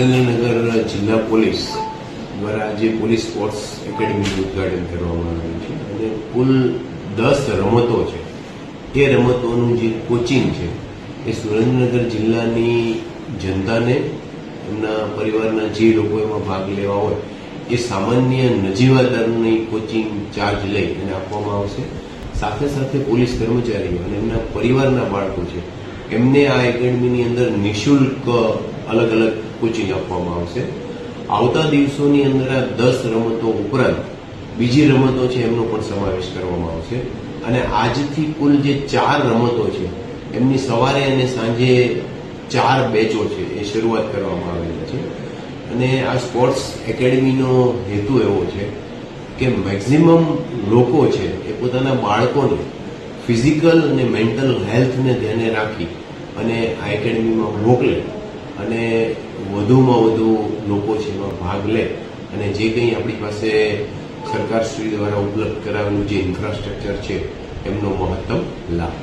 જિલ્લા પોલીસ દ્વારા આજે પોલીસ સ્પોર્ટ્સ એકેડમીનું ઉદઘાટન કરવામાં આવ્યું છે અને કુલ દસ રમતો છે. એ રમતોનું જે કોચિંગ છે એ સુરેન્દ્રનગર જિલ્લાની જનતાને, એમના પરિવારના જે લોકો એમાં ભાગ લેવા હોય, એ સામાન્ય નજીવા દરની કોચિંગ ચાર્જ લઈ અને આપવામાં આવશે. સાથે સાથે પોલીસ કર્મચારીઓ અને એમના પરિવારના બાળકો છે એમને આ એકેડમીની અંદર નિઃશુલ્ક અલગ અલગ કોચિંગ આપવામાં આવશે. આવતા દિવસોની અંદર આ દસ રમતો ઉપરાંત બીજી રમતો છે એમનો પણ સમાવેશ કરવામાં આવશે. અને આજથી કુલ જે ચાર રમતો છે, એમની સવારે અને સાંજે ચાર બેચો છે એ શરૂઆત કરવામાં આવેલી છે. અને આ સ્પોર્ટ્સ એકેડમીનો હેતુ એવો છે કે મેક્ઝિમમ લોકો છે એ પોતાના બાળકોને ફિઝિકલ અને મેન્ટલ હેલ્થને ધ્યાને રાખી અને આ એકેડમીમાં મોકલે અને વધુમાં વધુ લોકો છે એમાં ભાગ લે અને જે કંઈ આપણી પાસે સરકારશ્રી દ્વારા ઉપલબ્ધ કરાવેલું જે ઇન્ફ્રાસ્ટ્રક્ચર છે, એમનો મહત્તમ લાભ.